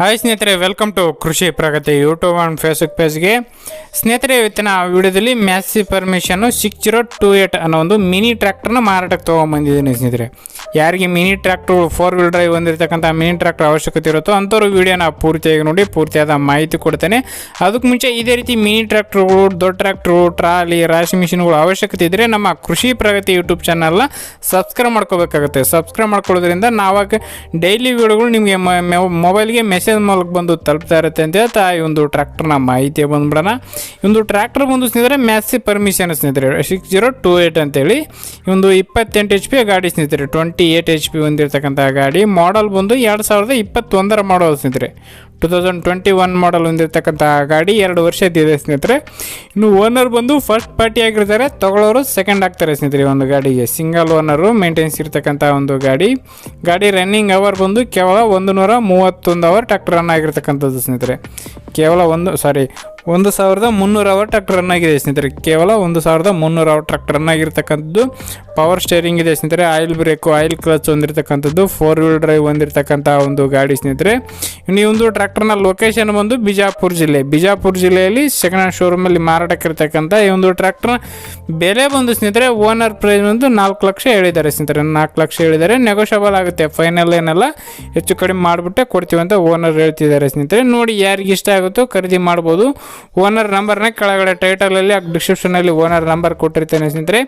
Hi ಸ್ನೇಹಿತರೆ welcome to Krishi Pragati YouTube and Facebook ಪೇಜ್ಗೆ ಸ್ನೇಹಿತರೆ, ಇವತ್ತಿನ ವಿಡಿಯೋದಲ್ಲಿ ಮ್ಯಾಸಿ ಪರ್ಮಿಷನ್ನು ಸಿಕ್ಸ್ ಜೀರೋ ಟು ಏಟ್ ಅನ್ನೋ ಒಂದು ಮಿನಿ ಟ್ರ್ಯಾಕ್ಟರ್ನ ಮಾರಾಟಕ್ಕೆ ತೊಗೊಂಬಂದಿದ್ದೀನಿ ಸ್ನೇಹಿತರೆ. ಯಾರಿಗೆ mini tractor four wheel drive ಹೊಂದಿರತಕ್ಕಂಥ ಮಿನಿ ಟ್ರ್ಯಾಕ್ಟರ್ ಅವಶ್ಯಕತೆ ಇರುತ್ತೋ ಅಂಥವ್ರು ವಿಡಿಯೋನ ಪೂರ್ತಿಯಾಗಿ ನೋಡಿ, ಪೂರ್ತಿಯಾದ ಮಾಹಿತಿ ಕೊಡ್ತೇನೆ. ಅದಕ್ಕೆ ಮುಂಚೆ ಇದೇ ರೀತಿ ಮಿನಿ ಟ್ರ್ಯಾಕ್ಟರ್ಗಳು, ದೊಡ್ಡ ಟ್ರ್ಯಾಕ್ಟ್ರು ಟ್ರಾಲಿ, ರಾಶಿ ಮಿಷಿನ್ಗಳು ಅವಶ್ಯಕತೆ ಇದ್ದರೆ ನಮ್ಮ ಕೃಷಿ ಪ್ರಗತಿ ಯೂಟ್ಯೂಬ್ ಚಾನಲ್ನ ಸಬ್ಸ್ಕ್ರೈಬ್ ಮಾಡ್ಕೋಬೇಕಾಗುತ್ತೆ. ಸಬ್ಸ್ಕ್ರೈಬ್ ಮಾಡ್ಕೊಳ್ಳೋದ್ರಿಂದ ನಾವಾಗ ಡೈಲಿ ವೀಡಿಯೋಗಳು ನಿಮಗೆ ಮೊಬೈಲ್ಗೆ ಮೆಸೇಜ್ ಮೂಲಕ ಬಂದು ತಲುಪ್ತಾ ಇರುತ್ತೆ ಅಂತ ಹೇಳ್ತಾ ಈ ಒಂದು ಟ್ರ್ಯಾಕ್ಟರ್ನ ಮಾಹಿತಿ ಬಂದ್ಬಿಡೋಣ. ಈ ಒಂದು ಟ್ರ್ಯಾಕ್ಟರ್ ಬಂದು ಸ್ನೇಹಿತರೆ ಮ್ಯಾಸಿ ಪರ್ಮಿಷನ್ ಸ್ನೇಹಿತರೆ ಸಿಕ್ಸ್ ಜೀರೋ ಟೂ ಏಯ್ಟ್ ಅಂತೇಳಿ, ಈ ಒಂದು ಇಪ್ಪತ್ತೆಂಟು ಎಚ್ ಪಿ ಗಾಡಿ ಸ್ನೇಹಿತರೆ ಟ್ವೆಂಟಿ ಏಟ್ ಎಚ್ ಪಿ ಹೊಂದಿರತಕ್ಕಂಥ ಗಾಡಿ. ಮಾಡಲ್ ಬಂದು ಎರಡು ಸಾವಿರದ ಇಪ್ಪತ್ತೊಂದರ ಮಾಡಲ್ ಸ್ನೇಹಿತರೆ. Two thousand twenty one model ಹೊಂದಿರತಕ್ಕಂಥ ಗಾಡಿ, ಎರಡು ವರ್ಷದ್ದಿದೆ ಸ್ನೇಹಿತರೆ. ಇನ್ನು ಓನರ್ ಬಂದು ಫಸ್ಟ್ ಪಾರ್ಟಿ ಆಗಿರ್ತಾರೆ. ತಗೊಳ್ಳೋರು ಸೆಕೆಂಡ್ ಆಗ್ತಾರೆ ಸ್ನೇಹಿತರೆ ಒಂದು ಗಾಡಿಗೆ. ಸಿಂಗಲ್ ಓನರು ಮೇಂಟೆನ್ಸ್ ಇರ್ತಕ್ಕಂಥ ಒಂದು ಗಾಡಿ. ಗಾಡಿ ರನ್ನಿಂಗ್ ಅವರ್ ಬಂದು ಕೇವಲ ಒಂದು ನೂರ ಮೂವತ್ತೊಂದು ಅವರ್ ಟ್ರ್ಯಾಕ್ಟರ್ ರನ್ ಆಗಿರ್ತಕ್ಕಂಥದ್ದು ಸ್ನೇಹಿತರೆ. ಕೇವಲ ಒಂದು ಸಾರಿ ಒಂದು ಸಾವಿರದ ಮುನ್ನೂರು ಅವರ್ ಟ್ರ್ಯಾಕ್ಟರ್ ರನ್ ಆಗಿದೆ ಸ್ನೇಹಿತರೆ. ಕೇವಲ ಒಂದು ಸಾವಿರದ ಮುನ್ನೂರು ಅವರ್ ಟ್ರ್ಯಾಕ್ಟರ್ ರನ್ ಆಗಿರ್ತಕ್ಕಂಥದ್ದು. ಪವರ್ ಸ್ಟೇರಿಂಗ್ ಇದೆ ಸ್ನೇಹಿತರೆ. ಆಯಿಲ್ ಬ್ರೇಕು ಆಯಿಲ್ ಕ್ಲಚ್ ಹೊಂದಿರತಕ್ಕಂಥದ್ದು. ಫೋರ್ ವೀಲ್ ಡ್ರೈವ್ ಹೊಂದಿರತಕ್ಕಂಥ ಒಂದು ಗಾಡಿ ಸ್ನೇಹಿತರೆ. ಈ ಒಂದು ಟ್ರ್ಯಾಕ್ಟರ್ನ ಲೊಕೇಶನ್ ಬಂದು ಬಿಜಾಪುರ ಜಿಲ್ಲೆ. ಬಿಜಾಪುರ ಜಿಲ್ಲೆಯಲ್ಲಿ ಸೆಕೆಂಡ್ ಹ್ಯಾಂಡ್ ಶೋರೂಮಲ್ಲಿ ಮಾರಾಟಕ್ಕೆ ಇರತಕ್ಕಂಥ ಈ ಒಂದು ಟ್ರ್ಯಾಕ್ಟರ್ನ ಬೆಲೆ ಬಂದು ಸ್ನೇಹಿತರೆ ಓನರ್ ಪ್ರೈಸ್ ಬಂದು ನಾಲ್ಕು ಲಕ್ಷ ಹೇಳಿದ್ದಾರೆ ಸ್ನೇಹಿತರೆ. ನಾಲ್ಕು ಲಕ್ಷ ಹೇಳಿದ್ದಾರೆ. ನೆಗೋಷಿಯಬಲ್ ಆಗುತ್ತೆ. ಫೈನಲ್ ಏನಲ್ಲ, ಹೆಚ್ಚು ಕಡಿಮೆ ಮಾಡಿಬಿಟ್ಟೆ ಕೊಡ್ತೀವಿ ಅಂತ ಓನರ್ ಹೇಳ್ತಿದ್ದಾರೆ ಸ್ನೇಹಿತರೆ. ನೋಡಿ ಯಾರಿಗೆ ಇಷ್ಟ ಆಗುತ್ತೋ ಖರೀದಿ ಮಾಡ್ಬೋದು. ಓನರ್ ನಂಬರ್ನ ಕೆಳಗಡೆ ಟೈಟಲಲ್ಲಿ ಡಿಸ್ಕ್ರಿಪ್ಷನಲ್ಲಿ ಓನರ್ ನಂಬರ್ ಕೊಟ್ಟಿರ್ತೇನೆ ಸ್ನೇಹಿತರೆ.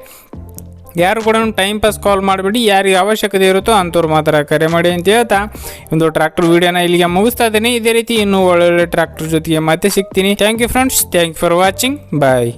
ಯಾರು ಕೂಡ ಟೈಮ್ ಪಾಸ್ ಕಾಲ್ ಮಾಡಿಬಿಡಿ ಯಾರಿಗೆ ಅವಶ್ಯಕತೆ ಇರುತ್ತೋ ಅಂಥವ್ರು ಮಾತ್ರ ಕರೆ ಮಾಡಿ ಅಂತ ಹೇಳ್ತಾ. ಒಂದು ಟ್ರ್ಯಾಕ್ಟರ್ ವೀಡಿಯೋನ ಇಲ್ಲಿಗೆ ಮುಗಿಸ್ತಾ ಇದ್ದೀನಿ. ಇದೇ ರೀತಿ ಇನ್ನೂ ಒಳ್ಳೊಳ್ಳೆ ಟ್ರ್ಯಾಕ್ಟರ್ ಜೊತೆಗೆ ಮತ್ತೆ ಸಿಗ್ತೀನಿ. Thank you friends thank you for watching bye